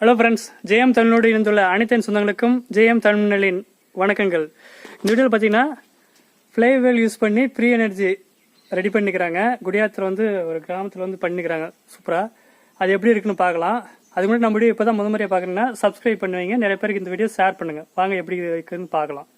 Hello friends ஜெயம் தமிழோடு இணைந்துள்ள அனைத்தின் சொந்தங்களுக்கும் ஜெயம் தமிழின் வணக்கங்கள். இந்த வீடியோவில் பார்த்தீங்கன்னா ஃப்ளைவேல் யூஸ் பண்ணி ப்ரீ எனர்ஜி ரெடி பண்ணிக்கிறாங்க. குடியாத்தில் வந்து ஒரு கிராமத்தில் வந்து பண்ணிக்கிறாங்க. சூப்பராக அது எப்படி இருக்குன்னு பார்க்கலாம். அதுக்கு முன்னாடி நம்ம வீடியோ இப்போ தான் முத முறையாக பார்க்குறீங்கன்னா சப்ஸ்கிரைப் பண்ணுவீங்க நிறைய பேருக்கு இந்த வீடியோ ஷேர் பண்ணுங்கள் வாங்க எப்படி இருக்குன்னு பார்க்கலாம்.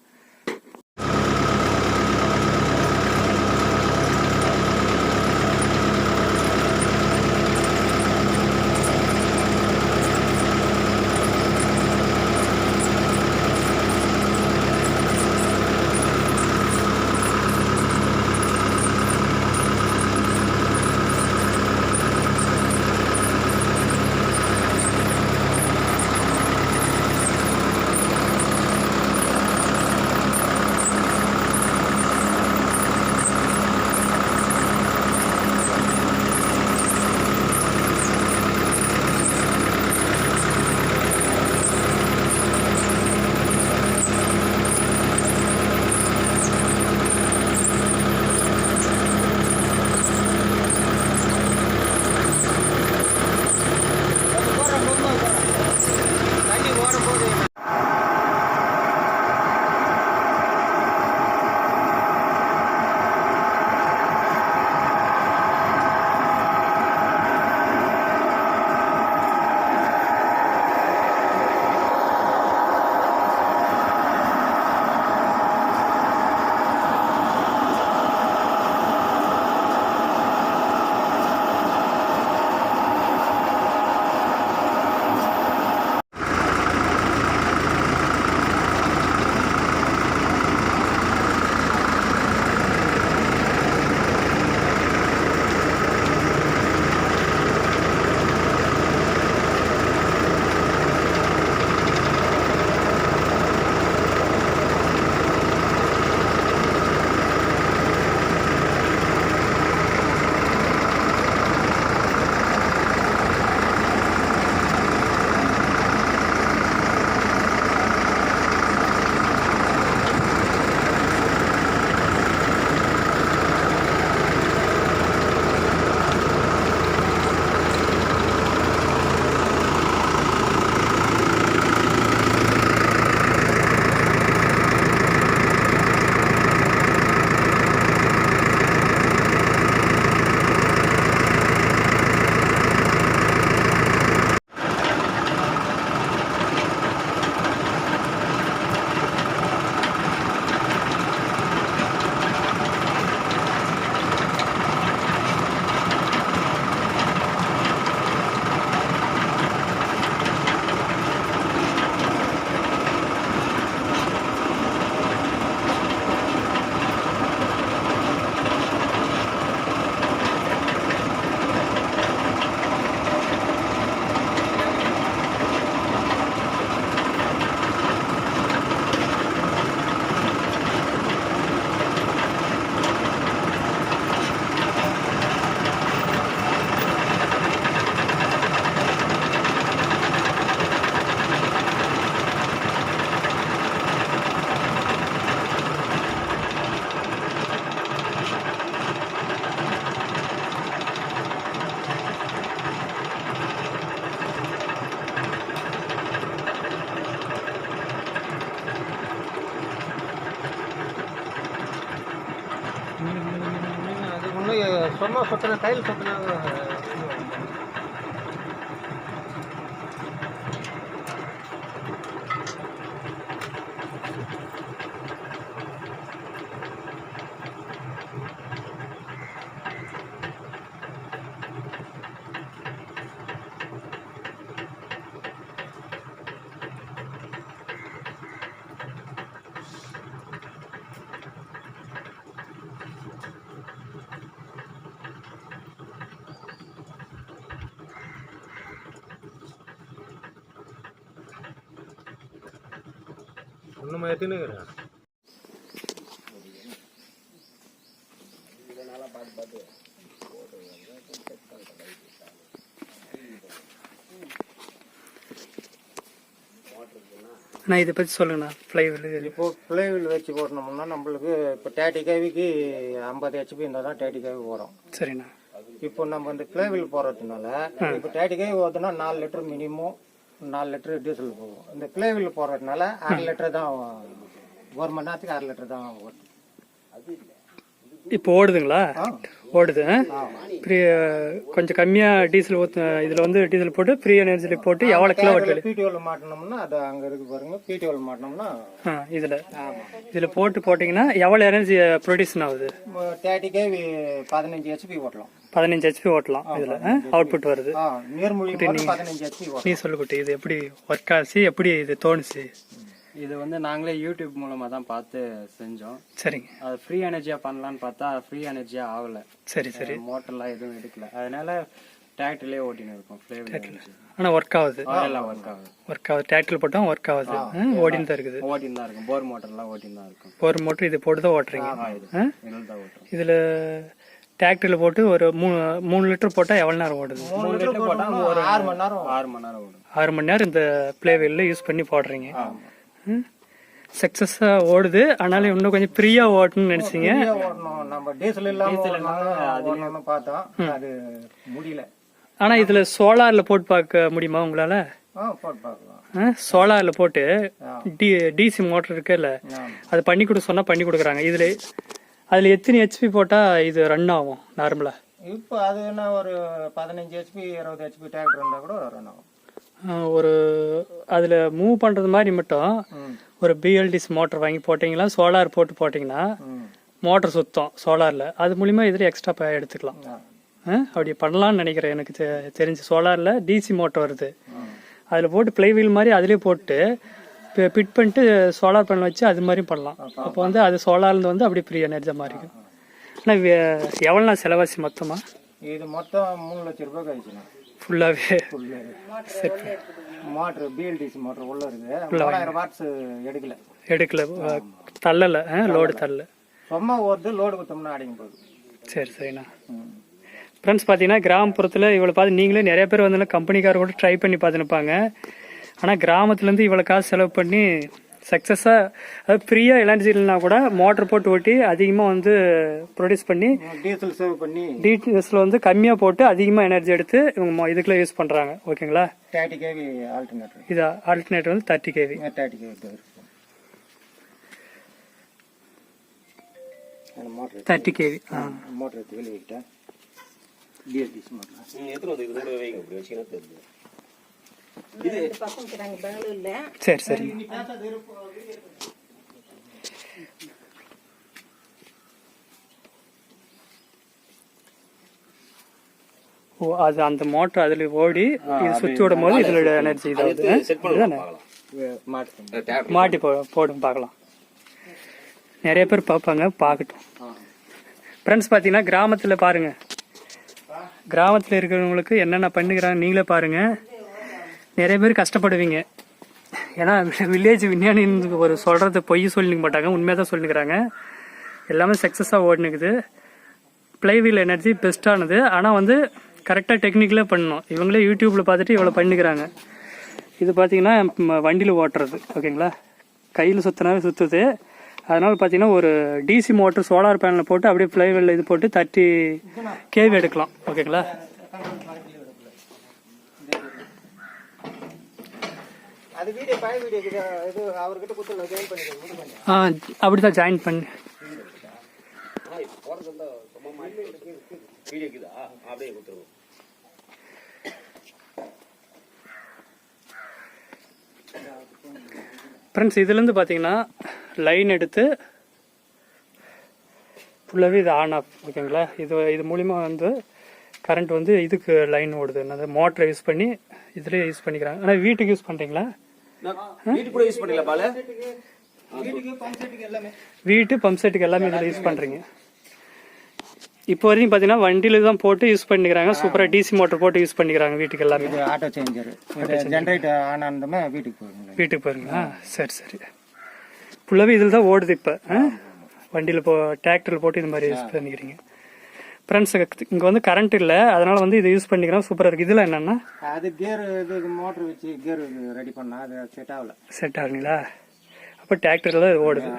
ஒன்றும் சும்மா சுற்றின கையில் சுற்றினாங்க ஒன்றும் எத்தினுக்கிறேன் நான் இதை பற்றி சொல்லுங்கண்ணா ஃப்ளைவில் இப்போ பிளேவில் வச்சு ஓட்டணும்னா நம்மளுக்கு இப்போ தேர்ட்டி கேவிக்கு ஐம்பது ஹெச்பி இருந்தால் தான் தேர்ட்டி கேவி ஓடும் சரிண்ணா. இப்போ நம்ம இந்த பிளேவில் போகிறதுனால இப்போ தேர்ட்டி கேவி ஓதுனா நாலு லிட்டர் மினிமம் நாலு லிட்டர் டீசல் போகும் இந்த பிளேவில் போகிறதுனால அரை லிட்டர் தான் ஒரு மணி நேரத்துக்கு அரை லிட்டர் தான் ஓடும் இப்போ ஓடுதுங்களா? ஆ. ஓடுது. ஃப்ரீ கொஞ்சம் கம்மியாக டீசல் ஊற்று இதில் வந்து டீசல் போட்டு ஃப்ரீ எனர்ஜியில் போட்டு எவ்வளோ கிலோ வாட் பிடிஓவில் மாட்டினோம்னா அது அங்கே இருக்கு பாருங்க. பிடிஓவில் மாட்டினோம்னா ஆ இதில். இதில் போட்டு போட்டிங்கன்னா எவ்வளோ எனர்ஜி ப்ரொடியூஷன் ஆகுது? தேர்ட்டி கேவி பதினஞ்சு ஹெச்பி ஓட்டலாம். பதினஞ்சு ஹெச்பி ஓட்டலாம் இதில். அவுட்புட் வருது. நீ சொல்லு குட்டி இது எப்படி ஒர்க் ஆச்சு எப்படி இது தோணுச்சு? இது வந்து நாங்களே யூடியூப் மூலமா தான் பார்த்து செஞ்சோம். சரிங்க. அது ஃப்ரீ எனர்ஜியா பண்ணலாம்னு பார்த்தா ஃப்ரீ எனர்ஜியா ஆகல. சரி சரி. மோட்டர்லாம் எதுவும் எடுக்கல. அதனால டிராக்டர்லயே ஓட்டின்னு இருக்கோம் ஆனால் ஒர்க் ஆகுது. எல்லாம் ஒர்க் ஆகுது. ஒர்க் ஆகுது. டிராக்டர் போட்டால் ஒர்க் ஆகுது. ஓடின்னு தான் இருக்குது. ஓட்டின்னு தான் இருக்கும். போர் மோட்டர்லாம் ஓட்டின்னு தான் இருக்கும். ஒரு மோட்டர் இது போட்டு தான் ஓட்டுறீங்க இதில் டிராக்டரில் போட்டு ஒரு மூணு மூணு லிட்டர் போட்டால் எவ்வளோ நேரம் ஓடுது? மூணு லிட்டர் போட்டால் ஒரு ஆறு மணி நேரம் ஆறு மணி நேரம் ஓடும். ஆறு மணி நேரம் இந்த பிளேவெல்ல யூஸ் பண்ணி போடுறீங்க. சக்ஸஸாக ஓடுது. ஆனாலும் இன்னும் கொஞ்சம் ஃப்ரீயாக ஓட்டணும்னு நினச்சிங்க. நம்ம டீசல் இல்லாம ஓடணும்னு பார்த்தோம். அது முடியல. ஆனால் இதில் சோலாரில் போட்டு பார்க்க முடியுமா உங்களால்? ஆ போட்டு பார்க்கலாம். சோலாரில் போட்டு டி டிசி மோட்டர் இருக்குல்ல அது பண்ணி கொடுக்க சொன்னால் பண்ணி கொடுக்குறாங்க. இதில் அதில் எத்தனை ஹெச்பி போட்டால் இது ரன் ஆகும் நார்மலாக இப்போ அது என்ன ஒரு பதினஞ்சு ஹெச்பி இருபது ஹெச்பி டிராக்டர் இருந்தால் கூட ரன் ஆகும். ஒரு அதில் மூவ் பண்ணுறது மாதிரி மட்டும். ஒரு பிஎல்டிஸ் மோட்டர் வாங்கி போட்டிங்கன்னா சோலார் போட்டு போட்டிங்கன்னா. மோட்டர் சுத்தம் சோலாரில் அது மூலிமா இதில் எக்ஸ்ட்ரா எடுத்துக்கலாம். அப்படி பண்ணலாம்னு நினைக்கிறேன் எனக்கு தெரிஞ்சு. சோலாரில் டிசி மோட்டர் வருது. அதில் போட்டு பிளைவீல் மாதிரி அதிலே போட்டு பிட் பண்ணிட்டு சோலார் பேனல் வச்சு அது மாதிரி பண்ணலாம். அப்போ வந்து அது சோலார்லேருந்து வந்து அப்படி ஃப்ரீ எனர்ஜி மாறிக்கும். ஆனால் எவ்வளோண்ணா செலவாச்சு மொத்தமாக இது மொத்தம் மூணு லட்சம் ரூபாய் கழிச்சுண்ணா ஃபுல்லாகவே full set motor BLDC motor உள்ள இருக்கு. மூணாயிரம் வாட்ஸ் எடுக்கல. எடுக்கல. தள்ளலை. லோடு தள்ளல. சும்மா ஓடுது லோடு குத்தோம்னா அடங்கி போகுது சரி சரிண்ணா. ஃப்ரெண்ட்ஸ் பார்த்தீங்கன்னா கிராமப்புறத்தில் இவ்வளோ பார்த்து நீங்களே நிறைய பேர் வந்து கம்பெனிக்கார கூட ட்ரை பண்ணி பார்த்துருப்பாங்க ஆனால் கிராமத்துலேருந்து இவ்வளோ காசு செலவு பண்ணி சக்ஸஸாக அது ஃப்ரீயாக எனர்ஜி இல்லைனா கூட மோட்டர் போட்டு ஓட்டி அதிகமாக வந்து ப்ரொடியூஸ் பண்ணி டீசல் சேவ் பண்ணி டீட்டெயில்ஸில் வந்து கம்மியாக போட்டு அதிகமாக எனர்ஜி எடுத்து இவங்க மொ- இதுக்குள்ள யூஸ் பண்ணுறாங்க ஓகேங்களா? தேர்ட்டி கேவி ஆல்டர்னேட்டர் இது ஆல்டர்னேட்டர் வந்து thirty KV thirty KV thirty KV ஆ. மோட்ரு எடுத்து வெளியே விட்டேன் பிஎல்டிசி மோட்ரு பக்கம் இருக்கிறாங்க பெங்களூர்ல சரி சரி. ஓ அது அந்த மோட்டர் அதில் ஓடி இது சுவிட்ச் விடும் போது இதில் எனர்ஜி இதாகுது. மாட்டு மாட்டி போ போடும் பார்க்கலாம். நிறைய பேர் பார்ப்பாங்க பார்க்கட்டும். ஃப்ரெண்ட்ஸ் பார்த்தீங்கன்னா கிராமத்தில் பாருங்க. கிராமத்தில் இருக்கிறவங்களுக்கு என்னென்ன பண்ணுகிறாங்க நீங்களே பாருங்க. நிறைய பேர் கஷ்டப்படுவீங்க. ஏன்னா வில்லேஜ் விஞ்ஞானின்னு ஒரு சொல்கிறது பொய் சொல்லிக்க மாட்டாங்க உண்மையாக தான் சொல்லிக்கிறாங்க. எல்லாமே சக்ஸஸாக ஓடினுக்குது. பிளைவீல் எனர்ஜி பெஸ்ட்டானது ஆனால் வந்து கரெக்டாக டெக்னிக்கலாக பண்ணணும். இவங்களே யூடியூப்பில் பார்த்துட்டு இவ்வளோ பண்ணிக்கிறாங்க. இது பார்த்தீங்கன்னா வண்டியில் ஓட்டுறது. ஓகேங்களா? கையில் சுற்றினாவே சுற்றுது அதனால் பார்த்தீங்கன்னா ஒரு டிசி மோட்டர் சோலார் பேனலில் போட்டு அப்படியே ஃப்ளைவெல் இது போட்டு தட்டி கேவி எடுக்கலாம். ஓகேங்களா? அது வீடியோ பழைய வீடியோ இருக்குது இது அவர்கிட்ட கொடுத்து ஜாயின் பண்ணிக்கிறேன் ஆ அப்படி தான் ஜாயின் பண்ணி ஃப்ரெண்ட்ஸ் இதுலேருந்து பார்த்தீங்கன்னா லைன் எடுத்து ஃபுல்லாகவே இது ஆன் ஆஃப் ஓகேங்களா இது இது மூலிமா வந்து கரண்ட் வந்து இதுக்கு லைன் ஓடுது. என்னது மோட்டரை யூஸ் பண்ணி இதுலேயே யூஸ் பண்ணிக்கிறாங்க. ஆனால் வீட்டுக்கு யூஸ் பண்ணுறீங்களா வீட்டு கூட யூஸ் பண்ணல பால? வீட்டுக்கு பம்ப் செட்டுக்கு எல்லாமே. வீட்டு பம்ப் செட்டுக்கு எல்லாமே இதில் யூஸ் பண்ணுறீங்க இப்போ வரைக்கும் பார்த்தீங்கன்னா வண்டியில தான் போட்டு யூஸ் பண்ணிக்கிறாங்க. சூப்பராக டிசி மோட்டர் போட்டு யூஸ் பண்ணிக்கிறாங்க வீட்டுக்கு எல்லாமே. இது ஆட்டோ சேஞ்சர் ஜென்ரேட்டர் ஆன் ஆனதுமே வீட்டுக்கு போயிருங்களேன் வீட்டுக்கு போயிருங்களா சரி சரி. ஃபுல்லாகவே இதில் தான் ஓடுது இப்போ. வண்டியில் போ டிராக்டரில் போட்டு இந்த மாதிரி யூஸ் பண்ணிக்கிறீங்க. ஃப்ரெண்ட்ஸ் இங்கே வந்து கரண்ட் இல்லை. அதனால வந்து இதை யூஸ் பண்ணிக்கிறோம் சூப்பராக இருக்குது இதில் என்னென்னா? அது கியர் இது மோட்டர் வச்சு கியர் ரெடி பண்ணா அது செட் ஆகல. செட் ஆகுங்களா? அப்போ டிராக்டரில் தான் இது ஓடுது.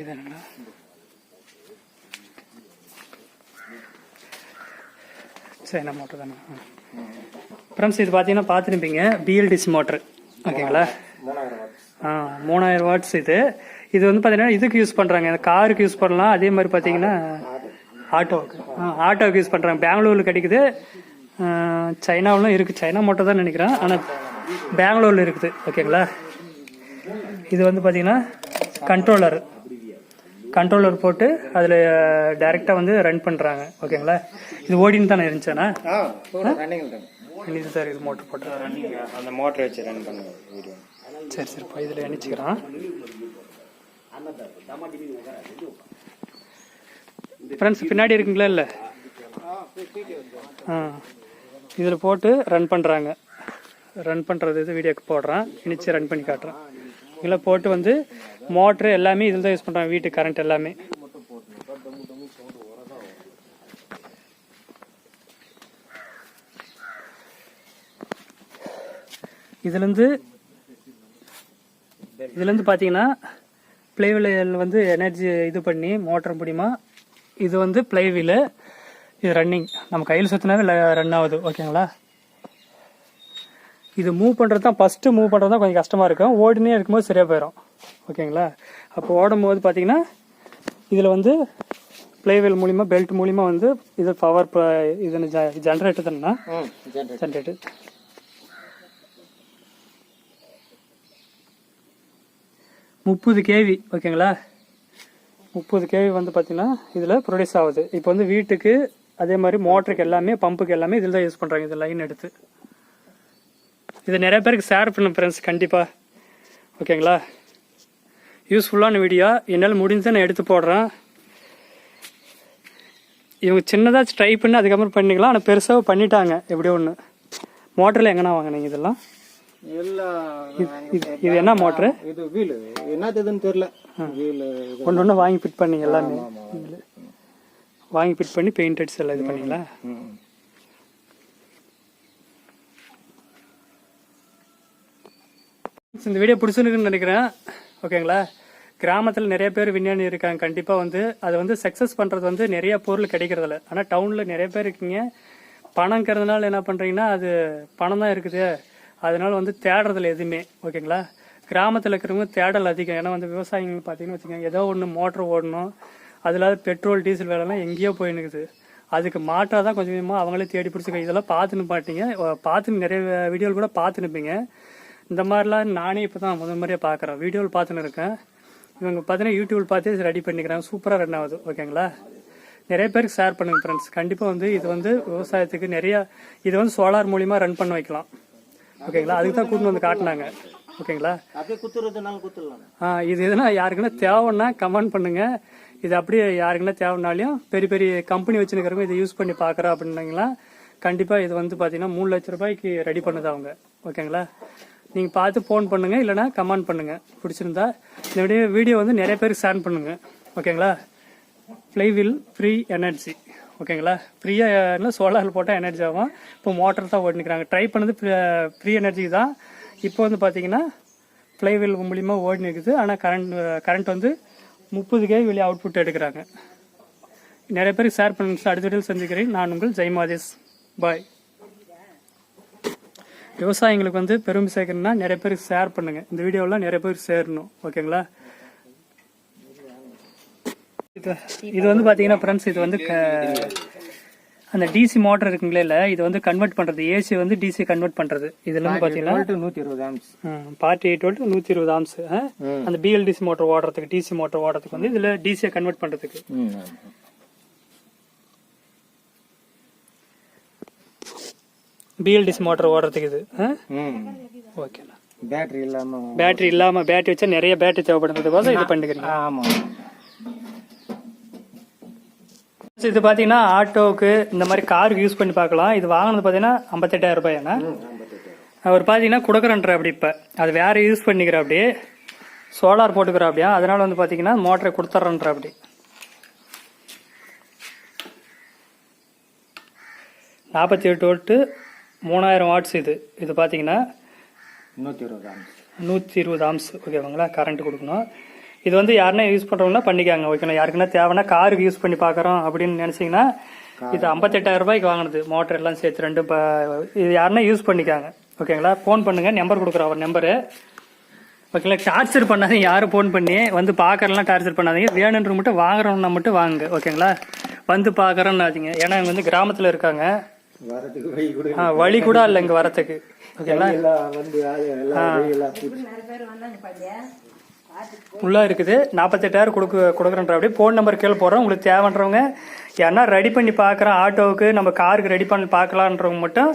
இது என்னன்னா? சைனா மோட்டர் தானே? ஃப்ரெண்ட்ஸ் இது பார்த்தீங்கன்னா பார்த்துருப்பீங்க பிஎல்டிசி மோட்ரு ஓகேங்களா? ஆ மூணாயிரம் வாட்ஸ் இது. இது வந்து பார்த்தீங்கன்னா இதுக்கு யூஸ் பண்ணுறாங்க காருக்கு யூஸ் பண்ணலாம். அதே மாதிரி பார்த்தீங்கன்னா ஆட்டோவுக்கு. ஆ ஆட்டோவுக்கு யூஸ் பண்ணுறாங்க பெங்களூரில் கிடைக்குது. சைனாவிலும் இருக்குது சைனா மோட்டர் தான் நினைக்கிறேன். ஆனால் பெங்களூரில் இருக்குது. ஓகேங்களா? இது வந்து பார்த்தீங்கன்னா கண்ட்ரோலர் கண்ட்ரோலர் போட்டு அதில் டைரெக்டாக வந்து ரன் பண்ணுறாங்க ஓகேங்களா இது ஓடின்னு தானே இருந்துச்சாண்ணா? இது சார் இது மோட்டர் போட்டு அந்த மோட்டர் வச்சு ரன் பண்ணுங்க வீடியோ சரி சரிப்பா இதில் இணைச்சிக்கிறான். ஃப்ரெண்ட்ஸ் பின்னாடி இருக்குங்களா இல்லை? ஆ இதில் போட்டு ரன் பண்ணுறாங்க ரன் பண்ணுறது இது வீடியோக்கு போடுறேன். இணைச்சி ரன் பண்ணி காட்டுறேன். இதில் போட்டு வந்து மோட்ரு எல்லாமே இதில் தான் யூஸ் பண்ணுறாங்க வீட்டு கரண்ட் எல்லாமே. இதுலேருந்து இதுலேருந்து பார்த்தீங்கன்னா பிளேவில் வந்து எனர்ஜி இது பண்ணி மோட்டர் முடியுமா இது வந்து பிளேவீலு இது ரன்னிங் நம்ம கையில் சுற்றினாவே ரன் ஆகுது ஓகேங்களா இது மூவ் பண்ணுறது தான் ஃபஸ்ட்டு மூவ் பண்ணுறது தான் கொஞ்சம் கஷ்டமாக இருக்கும் ஓடினே இருக்கும்போது சரியாக போயிடும் ஓகேங்களா? அப்போ ஓடும்போது பார்த்தீங்கன்னா இதில் வந்து பிளேவீல் மூலிமா பெல்ட் மூலிமா வந்து இது பவர் இது ஜென்ரேட்டர் தானே ஜென்ரேட்டர் முப்பது கேவி ஓகேங்களா? முப்பது கேவி வந்து பார்த்தீங்கன்னா இதில் ப்ரொடியூஸ் ஆகுது. இப்போ வந்து வீட்டுக்கு அதே மாதிரி மோட்டருக்கு எல்லாமே பம்புக்கு எல்லாமே இதில் தான் யூஸ் பண்ணுறாங்க இது லைன் எடுத்து. இது நிறைய பேருக்கு ஷேர் பண்ண ஃப்ரெண்ட்ஸ் கண்டிப்பாக ஓகேங்களா? யூஸ்ஃபுல்லான வீடியோ என்னால் முடிஞ்சதை நான் எடுத்து போடுறேன். இவங்க சின்னதாக ட்ரை பண்ணி அதுக்கப்புறம் பண்ணிக்கலாம். ஆனால் பெருசாக பண்ணிட்டாங்க. எப்படியோ ஒன்று மோட்டரில் எங்கண்ணா வாங்கினீங்க இதெல்லாம்? இது என்ன மோட்ரு இது வீல். என்னதுன்னு தெரியல. வீல் ஒன்று ஒன்று வாங்கி ஃபிட் பண்ணீங்க எல்லாமே. வாங்கி ஃபிட் பண்ணி பெயிண்ட் அடிச்சு எல்லாம் இது பண்ணீங்களா. இந்த வீடியோ பிடிச்சிருக்குன்னு நினைக்கிறேன். ஓகேங்களா? கிராமத்தில் நிறைய பேர் விஞ்ஞானி இருக்காங்க. கண்டிப்பாக வந்து அது வந்து சக்ஸஸ் பண்ணுறது வந்து நிறைய பொருள் கிடைக்கிறதில்ல ஆனால் டவுனில் நிறைய பேர் இருக்கீங்க. பணங்கிறதுனால என்ன பண்ணுறீங்கன்னா அது பணம் தான் இருக்குது. அதனால வந்து தேடுறதில்ல எதுவுமே. ஓகேங்களா? கிராமத்தில் இருக்கிறவங்க தேடல் அதிகம். ஏன்னா வந்து விவசாயிகள் பார்த்தீங்கன்னு வச்சுக்கோங்க ஏதோ ஒன்று மோட்டர் ஓடணும். அதில் பெட்ரோல் டீசல் வேலைலாம் எங்கேயோ போயினுக்குது அதுக்கு மாட்டாக தான் கொஞ்சம் கொஞ்சமாக அவங்களே தேடி பிடிச்சிக்க இதெல்லாம் பார்த்துன்னு மாட்டீங்க. பார்த்து நிறைய வீடியோவில் கூட பார்த்துனுப்பீங்க இந்த மாதிரிலாம் நானே இப்போ தான் முதல் முறையாக பார்க்குறேன் வீடியோவில் பார்த்துன்னு இருக்கேன். இவங்க பார்த்தீங்கன்னா யூடியூப் பார்த்து ரெடி பண்ணிக்கிறாங்க. சூப்பராக ரன் ஆகுது. ஓகேங்களா நிறைய பேருக்கு ஷேர் பண்ணுங்க ஃப்ரெண்ட்ஸ் கண்டிப்பாக வந்து இது வந்து விவசாயத்துக்கு நிறைய இது வந்து சோலார் மூலிமா ரன் பண்ண வைக்கலாம். ஓகேங்களா அதுக்கு தான் கூட்டின்னு வந்து காட்டினாங்க. ஓகேங்களா அப்படியே குத்துறதுனால குத்துடலாம் ஆ, இது எதுனா யாருக்குன்னா தேவைன்னா கமெண்ட் பண்ணுங்க. இது அப்படியே யாருக்குன்னா தேவைனாலையும் பெரிய பெரிய கம்பெனி வச்சுருக்கிறவங்க இதை யூஸ் பண்ணி பார்க்குறோம் அப்படின்னீங்களா? கண்டிப்பாக இது வந்து பார்த்தீங்கன்னா மூணு லட்ச ரூபாய்க்கு ரெடி பண்ணுது அவங்க. ஓகேங்களா நீங்கள் பார்த்து ஃபோன் பண்ணுங்கள் இல்லைனா கமெண்ட் பண்ணுங்கள் பிடிச்சிருந்தா இந்த வீடியோ வீடியோ வந்து நிறைய பேருக்கு ஷேர் பண்ணுங்கள் ஓகேங்களா ஃப்ளைவில் ஃப்ரீ எனர்ஜி ஓகேங்களா ஃப்ரீயாக சோலார் போட்டால் எனர்ஜி ஆகும். இப்போ மோட்டர் தான் ஓடினுக்கிறாங்க ட்ரை பண்ணது ஃப்ரீ எனர்ஜி தான். இப்போ வந்து பார்த்தீங்கன்னா ஃப்ளைவில் மூலிமா ஓடி இருக்குது. ஆனால் கரண்ட் கரண்ட் வந்து முப்பது கே வெளியே அவுட்புட் எடுக்கிறாங்க. நிறைய பேருக்கு ஷேர் பண்ணுங்க. அடுத்த வீடியோவில் சந்திக்கிறேன். நான் உங்கள் ஜெய்மாதேஷ் பாய் விவசாயிங்களுக்கு வந்து பெருமை சேர்க்கணும்னா நிறைய பேருக்கு ஷேர் பண்ணுங்க. இந்த வீடியோலாம் நிறைய பேருக்கு சேரணும். ஓகேங்களா இது இது வந்து பார்த்தீங்கன்னா ஃப்ரெண்ட்ஸ் இது வந்து அந்த டிசி மோட்டர் இருக்குங்களே இல்லை இது வந்து கன்வெர்ட் பண்ணுறது ஏசி வந்து டிசி கன்வெர்ட் பண்ணுறது இதுல இருந்து பார்த்தீங்கன்னா நூற்றி இருபது ஆம்ஸ் பார்ட்டி எயிட் வோல்ட் நூற்றி இருபது ஆம்ஸ் அந்த பிஎல்டிசி மோட்டர் ஓடுறதுக்கு டிசி மோட்டர் ஓடுறதுக்கு வந்து இதில் டிசியை கன்வெர்ட் பண்ணுறதுக்கு பிஎல்டிசி மோட்டர் ஓடுறதுக்கு இது. ஓகேண்ணா பேட்டரி இல்லாம பேட்டரி இல்லாமல் பேட்டரி வச்சா நிறைய பேட்டரி தேவைப்படுறதுக்கோசம் இது பண்ணிக்கிறீங்க ஆமா. இது பார்த்தீங்கன்னா ஆட்டோவுக்கு இந்த மாதிரி காருக்கு யூஸ் பண்ணி பார்க்கலாம். இது வாங்கினது பார்த்தீங்கன்னா ஐம்பத்தெட்டாயிரம் ரூபாயாண்ணா அவர் பார்த்தீங்கன்னா கொடுக்குறன்ற அப்படி இப்போ. அது வேற யூஸ் பண்ணிக்கிற அப்படி சோலார் போட்டுக்கிற அப்படியா? அதனால வந்து பார்த்தீங்கன்னா மோட்டரை கொடுத்துட்றன்ற அப்படி. நாற்பத்தி எட்டு வோல்ட்டு மூணாயிரம் வாட்ஸ் இது. இது பார்த்தீங்கன்னா நூற்றி இருபது ஆம்ஸ் நூற்றி இருபது ஆம்ஸ் ஓகேவாங்களா கரண்ட் கொடுக்கணும். இது வந்து யாருன்னா யூஸ் பண்ணுறவங்கன்னா பண்ணிக்காங்க. ஓகேங்களா யாருக்குன்னா தேவைன்னா காருக்கு யூஸ் பண்ணி பார்க்குறோம் அப்படின்னு நினச்சிங்கன்னா இது ஐம்பத்தெட்டாயிரம் ரூபாய்க்கு வாங்கினது. மோட்டர் எல்லாம் சேர்த்து ரெண்டு இப்போ இது யாருன்னா யூஸ் பண்ணிக்காங்க. ஓகேங்களா ஃபோன் பண்ணுங்கள் நம்பர் கொடுக்குறோம் அவர் நம்பரு ஓகேங்களா டார்ச்சர் பண்ணாதீங்க. யாரும் ஃபோன் பண்ணி? வந்து பார்க்கறலாம் டார்ச்சர் பண்ணாதீங்க. வேணுன்ற மட்டும் வாங்குறவனா மட்டும் வாங்குங்க. ஓகேங்களா வந்து பார்க்குறோன்னாதீங்க ஏன்னா இவங்க வந்து கிராமத்தில் இருக்காங்க. வழி கூட ஆ, வழி கூட இல்லை இங்கே வரத்துக்கு. ஃபுல்லாக இருக்குது. நாற்பத்தெட்டாயிரம் கொடுக்க கொடுக்குறன்ற அப்படியே ஃபோன் நம்பர் கீழே போடுறோம் உங்களுக்கு தேவைன்றவங்க யாருன்னா ரெடி பண்ணி பார்க்குறோம் ஆட்டோவுக்கு நம்ம காருக்கு ரெடி பண்ணி பார்க்கலான்றவங்க மட்டும்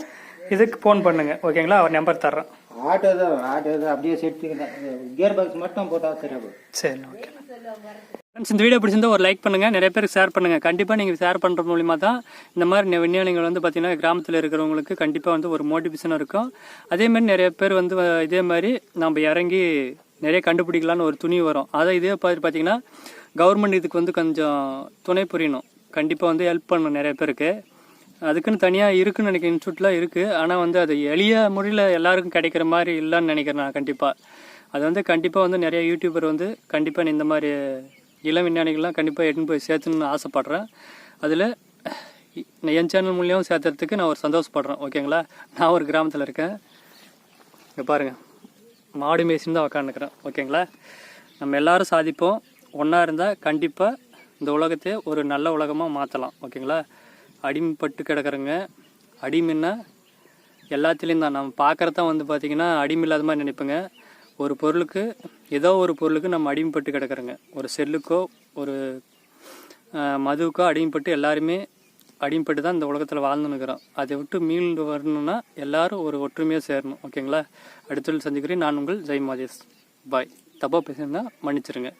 இதுக்கு ஃபோன் பண்ணுங்க. ஓகேங்களா அவர் நம்பர் தர்றேன். ஆட்டோ தான் ஆட்டோ தான். அப்படியே செட்டு கியர் பாக்ஸ் மட்டும் போட்டால் போகும் சரி ஓகே ஃப்ரெண்ட்ஸ் இந்த வீடியோ பிடிச்சிருந்தா ஒரு லைக் பண்ணுங்க. நிறைய பேருக்கு ஷேர் பண்ணுங்க. கண்டிப்பாக நீங்கள் ஷேர் பண்ணுற மூலியமாக தான் இந்த மாதிரி விஞ்ஞானிகள் வந்து பார்த்திங்கன்னா கிராமத்தில் இருக்கிறவங்களுக்கு கண்டிப்பாக வந்து ஒரு மோட்டிவேஷன் இருக்கும். அதே மாதிரி நிறைய பேர் வந்து இதே மாதிரி நம்ம இறங்கி நிறைய கண்டுபிடிக்கலான்னு ஒரு துணி வரும். அதை இதே பார்த்து பார்த்தீங்கன்னா கவர்மெண்ட் இதுக்கு வந்து கொஞ்சம் துணை புரியணும். கண்டிப்பாக வந்து ஹெல்ப் பண்ணணும் நிறைய பேருக்கு. அதுக்குன்னு தனியாக இருக்குன்னு நினைக்கிறேன் இன்ஸ்டியூட்லாம் இருக்குது ஆனால் வந்து அது எளிய முறையில் எல்லாருக்கும் கிடைக்கிற மாதிரி இல்லைன்னு நினைக்கிறேன் நான் கண்டிப்பாக அது வந்து கண்டிப்பாக வந்து நிறைய யூடியூபர் வந்து கண்டிப்பாக இந்த மாதிரி இளம் விஞ்ஞானிகள்லாம் கண்டிப்பாக எடுத்துன்னு போய் சேர்த்துன்னு ஆசைப்பட்றேன். அதில் என் சேனல் மூலியம் சேர்த்துறதுக்கு நான் ஒரு சந்தோஷப்படுறேன் ஓகேங்களா? நான் ஒரு கிராமத்தில் இருக்கேன். இங்கே பாருங்கள் மாடு மேய்ச்சின்னு தான் உக்காந்துக்கிறேன் ஓகேங்களா? நம்ம எல்லாரும் சாதிப்போம். ஒன்றா இருந்தால் கண்டிப்பாக இந்த உலகத்தையே ஒரு நல்ல உலகமாக மாற்றலாம் ஓகேங்களா? அடிமைப்பட்டு கிடக்குறங்க அடிமைன்னா எல்லாத்துலேயும் தான். நம்ம பார்க்குறதான் வந்து பார்த்திங்கன்னா அடிமை இல்லாத மாதிரி நினைப்பேங்க. ஒரு பொருளுக்கு ஏதோ ஒரு பொருளுக்கு நம்ம அடிமைப்பட்டு கிடக்குறோங்க. ஒரு செல்லுக்கோ ஒரு மதுவுக்கோ அடிமைப்பட்டு எல்லாருமே அடிமைப்பட்டு தான் இந்த உலகத்தில் வாழ்ந்துன்னு இருக்கிறோம் அதை விட்டு மீண்டு வரணும்னா எல்லாரும் ஒரு ஒற்றுமையாக சேரணும். ஓகேங்களா? அடுத்த சந்திக்கிறேன். நான் உங்கள் ஜெய் மாதேஷ். பாய். தப்பாக பேசியிருந்தா மன்னிச்சிருங்க.